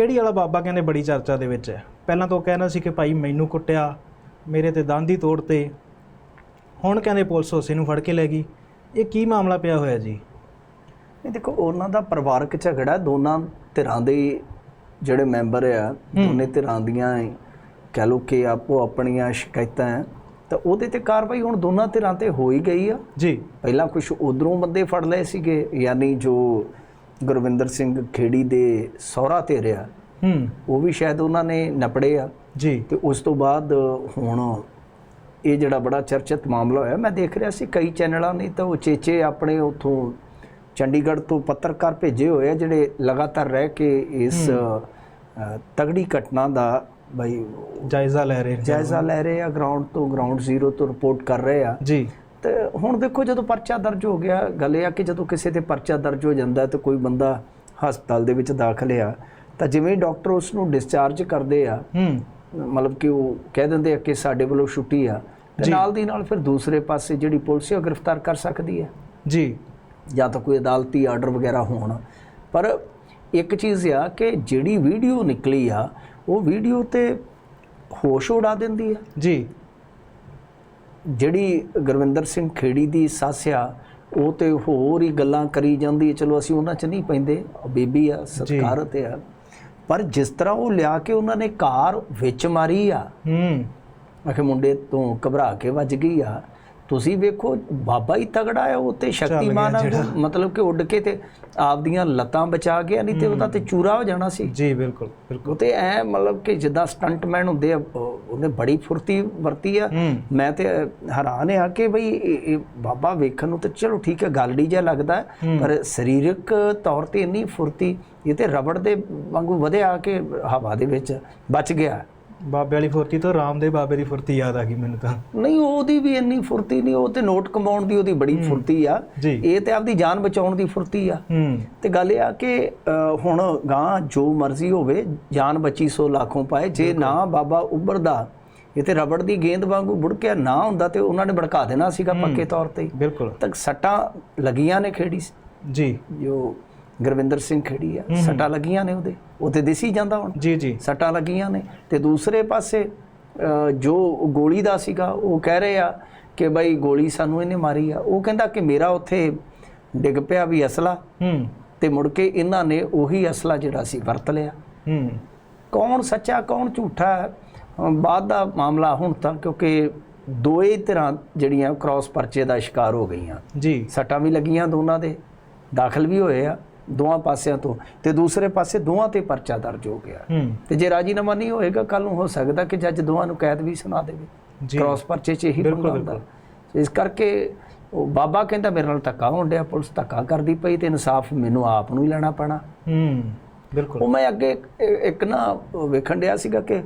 ਖੇੜੀ ਵਾਲਾ ਬਾਬਾ ਕਹਿੰਦੇ ਬੜੀ ਚਰਚਾ ਦੇ ਵਿੱਚ ਹੈ। ਪਹਿਲਾਂ ਤਾਂ ਉਹ ਕਹਿਣਾ ਸੀ ਕਿ ਭਾਈ ਮੈਨੂੰ ਕੁੱਟਿਆ ਮੇਰੇ ਤੇ ਦੰਦ ਹੀ ਤੋੜਤੇ। ਹੁਣ ਕਹਿੰਦੇ ਪੁਲਿਸ ਉਸੇ ਨੂੰ ਫੜ ਕੇ ਲੈ ਗਈ। ਇਹ ਕੀ ਮਾਮਲਾ ਪਿਆ ਹੋਇਆ ਜੀ? ਇਹ ਦੇਖੋ ਉਹਨਾਂ ਦਾ ਪਰਿਵਾਰਕ ਝਗੜਾ ਦੋਨਾਂ ਧਿਰਾਂ ਦੇ ਜਿਹੜੇ ਮੈਂਬਰ ਆ ਦੋਨੇ ਧਿਰਾਂ ਦੀਆਂ ਕਹਿ ਲਓ ਕਿ ਆਪੋ ਆਪਣੀਆਂ ਸ਼ਿਕਾਇਤਾਂ ਤਾਂ ਉਹਦੇ ਤੇ ਕਾਰਵਾਈ ਹੁਣ ਦੋਨਾਂ ਧਿਰਾਂ ਤੇ ਹੋ ਹੀ ਗਈ ਆ। ਜੀ। ਪਹਿਲਾਂ ਕੁਝ ਉਧਰੋਂ ਬੰਦੇ ਫੜ ਲਏ ਸੀਗੇ ਯਾਨੀ ਜੋ ਗੁਰਵਿੰਦਰ ਸਿੰਘ ਖੇੜੀ ਦੇ ਸਹੁਰਾ ਧਿਰ ਆ ਹੂੰ। ਉਹ ਵੀ ਸ਼ਾਇਦ ਉਹਨਾਂ ਨੇ ਨਪੜੇ ਆ। ਜੀ। ਤੇ ਉਸ ਤੋਂ ਬਾਅਦ ਹੁਣ ਇਹ ਜਿਹੜਾ ਬੜਾ ਚਰਚਿਤ ਮਾਮਲਾ ਹੋਇਆ ਮੈਂ ਦੇਖ ਰਿਹਾ ਸੀ ਕਈ ਚੈਨਲਾਂ ਨੇ ਤਾਂ ਉਹ ਚੇਚੇ ਆਪਣੇ ਉਥੋਂ ਚੰਡੀਗੜ੍ਹ ਤੋਂ ਪੱਤਰਕਾਰ ਭੇਜੇ ਹੋਏ ਆ ਜਿਹੜੇ ਲਗਾਤਾਰ ਰਹਿ ਕੇ ਇਸ ਤਗੜੀ ਘਟਨਾ ਦਾ ਬਈ ਜਾਇਜ਼ਾ ਲੈ ਰਹੇ ਨੇ। ਜਾਇਜ਼ਾ ਲੈ ਰਹੇ ਆ ਗਰਾਊਂਡ ਤੋਂ ਗਰਾਊਂਡ ਜ਼ੀਰੋ ਤੋਂ ਰਿਪੋਰਟ ਕਰ ਰਹੇ ਆ। ਜੀ। ਤੇ ਹੁਣ ਦੇਖੋ ਜਦੋਂ ਪਰਚਾ ਦਰਜ ਹੋ ਗਿਆ ਗੱਲ ਇਹ ਆ ਕਿ ਜਦੋਂ ਕਿਸੇ ਤੇ ਪਰਚਾ ਦਰਜ ਹੋ ਜਾਂਦਾ ਤੇ ਕੋਈ ਬੰਦਾ ਹਸਪਤਾਲ ਦੇ ਵਿੱਚ ਦਾਖਲ ਆ ਤਾਂ ਜਿਵੇਂ ਡਾਕਟਰ ਉਸ ਨੂੰ ਡਿਸਚਾਰਜ ਕਰਦੇ ਆ ਹੂੰ। ਮਤਲਬ ਕਿ ਉਹ ਕਹਿ ਦਿੰਦੇ ਆ ਕਿ ਸਾਡੇ ਵੱਲੋਂ ਛੁੱਟੀ ਆ ਤੇ ਨਾਲ ਦੀ ਨਾਲ ਫਿਰ ਦੂਸਰੇ ਪਾਸੇ ਜਿਹੜੀ ਪੁਲਿਸ ਹੈ ਉਹ ਗ੍ਰਿਫਤਾਰ ਕਰ ਸਕਦੀ ਹੈ। ਜੀ। ਜਾਂ ਤਾਂ ਕੋਈ ਅਦਾਲਤੀ ਆਰਡਰ ਵਗੈਰਾ ਹੋਣ। ਪਰ ਇੱਕ ਚੀਜ਼ ਆ ਕਿ ਜਿਹੜੀ ਵੀਡੀਓ ਨਿਕਲੀ ਆ ਉਹ ਵੀਡੀਓ ਤੇ ਹੋਸ਼ ਉਡਾ ਦਿੰਦੀ ਆ। ਜੀ। ਜਿਹੜੀ ਗੁਰਵਿੰਦਰ ਸਿੰਘ ਖੇੜੀ ਦੀ ਸੱਸ ਆ ਉਹ ਤੇ ਹੋਰ ਹੀ ਗੱਲਾਂ ਕਰੀ ਜਾਂਦੀ ਚਲੋ ਅਸੀਂ ਉਹਨਾਂ 'ਚ ਨਹੀਂ ਪੈਂਦੇ। ਬੀਬੀ ਆ ਸਤਿਕਾਰਤ ਆ। ਪਰ ਜਿਸ ਤਰ੍ਹਾਂ ਉਹ ਲਿਆ ਕੇ ਉਹਨਾਂ ਨੇ ਕਾਰ ਵਿੱਚ ਮਾਰੀ ਆ ਹੂੰ। ਆਖੇ ਮੁੰਡੇ ਤੋਂ ਘਬਰਾ ਕੇ ਵੱਜ ਗਈ ਆ। ਤੁਸੀਂ ਵੇਖੋ ਬਾਬਾ ਹੀ ਤਗੜਾ ਆ ਉਹ ਤੇ ਸ਼ਕਤੀਮਾਨ ਉਹ। ਮਤਲਬ ਕਿ ਉੱਡ ਕੇ ਤੇ ਆਪਦੀਆਂ ਲੱਤਾਂ ਬਚਾ ਗਿਆ ਨਹੀਂ ਤੇ ਉਹਦਾ ਤੇ ਚੂਰਾ ਹੋ ਜਾਣਾ ਸੀ। ਜੀ ਬਿਲਕੁਲ ਬਿਲਕੁਲ। ਤੇ ਐ ਮਤਲਬ ਕਿ ਜਿੱਦਾਂ ਸਟੰਟਮੈਨ ਹੁੰਦੇ ਆ ਉਹ- ਉਹਨੇ ਬੜੀ ਫੁਰਤੀ ਵਰਤੀ ਆ। ਹੂੰ। ਮੈਂ ਤੇ ਹੈਰਾਨ ਆ ਕਿ ਬਈ ਬਾਬਾ ਵੇਖਣ ਨੂੰ ਤੇ ਚਲੋ ਠੀਕ ਹੈ ਗਾਲੜੀ ਜਿਹਾ ਲੱਗਦਾ ਹੈ, ਪਰ ਸਰੀਰਕ ਤੌਰ ਤੇ ਇੰਨੀ ਫੁਰਤੀ ਇਹ ਤੇ ਰਬੜ ਦੇ ਵਾਂਗੂ ਵਧਿਆ ਕਿ ਹਵਾ ਦੇ ਵਿੱਚ ਬਚ ਗਿਆ। ਬਾਬੇ ਵਾਲੀ ਫੁਰਤੀ ਤੋਂ ਰਾਮ ਦੇ ਬਾਬੇ ਦੀ ਫੁਰਤੀ ਯਾਦ ਆ ਗਈ ਮੈਨੂੰ ਤਾਂ। ਨਹੀਂ ਉਹਦੀ ਵੀ ਇੰਨੀ ਫੁਰਤੀ ਨਹੀਂ ਉਹ ਤੇ ਨੋਟ ਕਮਾਉਣ ਦੀ ਉਹਦੀ ਬੜੀ ਫੁਰਤੀ ਆ। ਇਹ ਤੇ ਆਪਦੀ ਜਾਨ ਬਚਾਉਣ ਦੀ ਫੁਰਤੀ ਆ। ਤੇ ਗੱਲ ਇਹ ਆ ਕਿ ਹੁਣ ਗਾਂ ਜੋ ਮਰਜ਼ੀ ਹੋਵੇ ਜਾਨ ਬਚੀ ਸੋ ਲੱਖੋਂ ਪਾਏ। ਜੇ ਨਾ ਬਾਬਾ ਉੱਭਰਦਾ ਇਹ ਤੇ ਰਬੜ ਦੀ ਗੇਂਦ ਵਾਂਗੂ ਬੁੜਕਿਆ ਨਾ ਹੁੰਦਾ ਤੇ ਉਹਨਾਂ ਨੇ ਭੜਕਾ ਦੇਣਾ ਸੀਗਾ ਪੱਕੇ ਤੌਰ ਤੇ। ਬਿਲਕੁਲ। ਤੱਕ ਸੱਟਾਂ ਲੱਗੀਆਂ ਨੇ ਖੇੜੀ ਜੀ। ਜੋ ਗੁਰਵਿੰਦਰ ਸਿੰਘ ਖੇੜੀ ਆ। ਸੱਟਾਂ ਲੱਗੀਆਂ ਨੇ ਉਹਦੇ। ਉਹ ਤੇ ਦਿਸੀ ਜਾਂਦਾ ਹੁਣ। ਜੀ ਜੀ। ਸੱਟਾਂ ਲੱਗੀਆਂ ਨੇ। ਤੇ ਦੂਸਰੇ ਪਾਸੇ ਜੋ ਗੋਲੀ ਦਾ ਸੀਗਾ ਉਹ ਕਹਿ ਰਹੇ ਆ ਕਿ ਬਈ ਗੋਲੀ ਸਾਨੂੰ ਇਹਨੇ ਮਾਰੀ ਆ। ਉਹ ਕਹਿੰਦਾ ਕਿ ਮੇਰਾ ਉੱਥੇ ਡਿੱਗ ਪਿਆ ਵੀ ਅਸਲਾ। ਹੂੰ। ਤੇ ਮੁੜ ਕੇ ਇਹਨਾਂ ਨੇ ਉਹੀ ਅਸਲਾ ਜਿਹੜਾ ਸੀ ਵਰਤ ਲਿਆ। ਹੂੰ। ਕੌਣ ਸੱਚਾ ਕੌਣ ਝੂਠਾ ਬਾਅਦ ਦਾ ਮਾਮਲਾ ਹੁਣ ਤਾਂ ਕਿਉਂਕਿ ਦੋਏ ਤਰ੍ਹਾਂ ਜਿਹੜੀਆਂ ਕ੍ਰਾਸ ਪਰਚੇ ਦਾ ਸ਼ਿਕਾਰ ਹੋ ਗਈਆਂ। ਜੀ। ਸੱਟਾਂ ਵੀ ਲੱਗੀਆਂ ਦੋਨਾਂ ਦੇ। ਦਾਖਲ ਵੀ ਹੋਏ ਆ। ਦੋਵਾਂ ਪਾਸਿਆਂ ਤੋਂ ਤੇ ਦੂਸਰੇ ਪਾਸੇ ਦੋਵਾਂ ਤੇ ਪਰਚਾ ਦਰਜ ਹੋ ਗਿਆ। ਤੇ ਜੇ ਰਾਜੀਨਾਮਾ ਨਹੀਂ ਹੋਏਗਾ ਕੱਲ ਨੂੰ ਹੋ ਸਕਦਾ ਕਿ ਜੱਜ ਦੋਵਾਂ ਨੂੰ ਕੈਦ ਵੀ ਸੁਣਾ ਦੇਵੇ। ਜੀ। ਕ੍ਰਾਸ ਪਰਚੇ 'ਚ ਇਹੀ ਬਿਲਕੁਲ, ਪੰਗਾ ਹੁੰਦਾ। ਇਸ ਕਰਕੇ ਉਹ ਬਾਬਾ ਕਹਿੰਦਾ ਮੇਰੇ ਨਾਲ ਧੱਕਾ ਹੋਣ ਡਿਆ ਪੁਲਿਸ ਧੱਕਾ ਕਰਦੀ ਪਈ ਤੇ ਇਨਸਾਫ ਮੈਨੂੰ ਆਪ ਨੂੰ ਹੀ ਲੈਣਾ ਪੈਣਾ। ਹੂੰ ਬਿਲਕੁਲ। ਉਹ ਮੈਂ ਅੱਗੇ ਇੱਕ- ਨਾ ਵੇਖਣ ਡਿਆ ਸੀਗਾ ਕਿ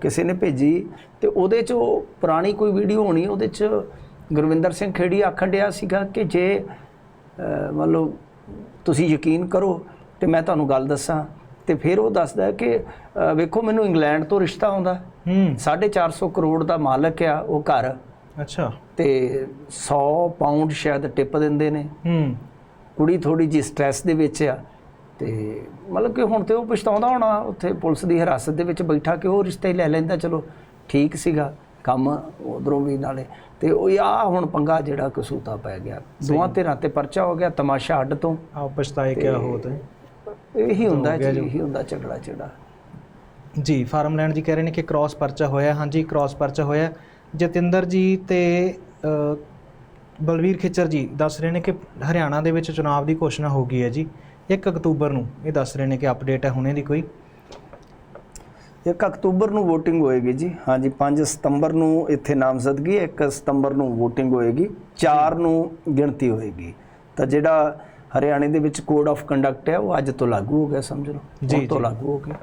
ਕਿਸੇ ਨੇ ਭੇਜੀ ਤੇ ਉਹਦੇ 'ਚ ਉਹ ਪੁਰਾਣੀ ਕੋਈ ਵੀਡੀਓ ਹੋਣੀ ਉਹਦੇ 'ਚ ਗੁਰਵਿੰਦਰ ਸਿੰਘ ਖੇੜੀ ਆਖਣ ਡਿਆ ਸੀਗਾ ਕਿ ਜੇ ਮੰਨ ਲਓ ਤੁਸੀਂ ਯਕੀਨ ਕਰੋ ਤੇ ਮੈਂ ਤੁਹਾਨੂੰ ਗੱਲ ਦੱਸਾਂ। ਤੇ ਫਿਰ ਉਹ ਦੱਸਦਾ ਕਿ ਵੇਖੋ ਮੈਨੂੰ ਇੰਗਲੈਂਡ ਤੋਂ ਰਿਸ਼ਤਾ ਆਉਂਦਾ। ਹੂੰ। 450 ਕਰੋੜ ਦਾ ਮਾਲਕ ਆ ਉਹ ਘਰ। ਅੱਛਾ। ਤੇ 100 ਪਾਉਂਡ ਸ਼ਾਇਦ ਟਿਪ ਦਿੰਦੇ ਨੇ। ਹੂੰ। ਕੁੜੀ ਥੋੜੀ ਜਿਹੀ ਸਟ੍ਰੈਸ ਦੇ ਵਿੱਚ ਆ। ਤੇ ਮਤਲਬ ਕਿ ਹੁਣ ਤੇ ਉਹ ਪਛਤਾਉਂਦਾ ਹੋਣਾ ਉੱਥੇ ਪੁਲਿਸ ਦੀ ਹਿਰਾਸਤ ਦੇ ਵਿੱਚ ਬੈਠਾ ਕਿ ਉਹ ਰਿਸ਼ਤਾ ਲੈ ਲੈਂਦਾ ਚਲੋ ਠੀਕ ਸੀਗਾ। ਕੰਮ ਉਧਰੋਂ ਵੀ ਨਾਲੇ। ਤੇ ਉਹ ਆ ਹੁਣ ਪੰਗਾ ਜਿਹੜਾ ਕਸੂਤਾ ਪੈ ਗਿਆ। ਦੋਵਾਂ ਧਿਰਾਂ ਤੇ ਪਰਚਾ ਹੋ ਗਿਆ ਤਮਾਸ਼ਾ ਅੱਡ ਤੋਂ। ਆ ਪਛਤਾਏ ਕਿਆ ਹੈ ਇਹੀ ਹੁੰਦਾ ਜੀ ਇਹੀ ਹੁੰਦਾ ਝਗੜਾ ਝਗੜਾ। ਜੀ ਫਾਰਮ ਲੈਂਡ ਜੀ ਕਹਿ ਰਹੇ ਨੇ ਕਿ ਕ੍ਰਾਸ ਪਰਚਾ ਹੋਇਆ। ਹਾਂਜੀ ਕ੍ਰਾਸ ਪਰਚਾ ਹੋਇਆ। ਜਤਿੰਦਰ ਜੀ ਤੇ ਬਲਵੀਰ ਖਿੱਚਰ ਜੀ ਦੱਸ ਰਹੇ ਨੇ ਕਿ ਹਰਿਆਣਾ ਦੇ ਵਿੱਚ ਚੁਣਾਵ ਦੀ ਘੋਸ਼ਣਾ ਹੋ ਗਈ ਹੈ ਜੀ। 1 ਅਕਤੂਬਰ ਨੂੰ। ਇਹ ਦੱਸ ਰਹੇ ਨੇ ਕਿ ਅਪਡੇਟ ਹੈ ਹੁਣੇ ਦੀ ਕੋਈ। 1 ਅਕਤੂਬਰ ਨੂੰ VOTING ਹੋਏਗੀ ਜੀ। ਹਾਂਜੀ 5 ਸਤੰਬਰ ਨੂੰ ਇੱਥੇ ਨਾਮਜ਼ਦਗੀ 1 ਸਤੰਬਰ ਨੂੰ VOTING ਹੋਏਗੀ 4 ਨੂੰ ਗਿਣਤੀ ਹੋਏਗੀ। ਤਾਂ ਜਿਹੜਾ ਹਰਿਆਣੇ ਦੇ ਵਿੱਚ ਕੋਡ ਆਫ ਕੰਡਕਟ ਹੈ ਉਹ ਅੱਜ ਤੋਂ ਲਾਗੂ ਹੋ ਗਿਆ ਸਮਝ ਲਓ। ਜੀ, ਤੋਂ। ਲਾਗੂ ਹੋ ਗਿਆ।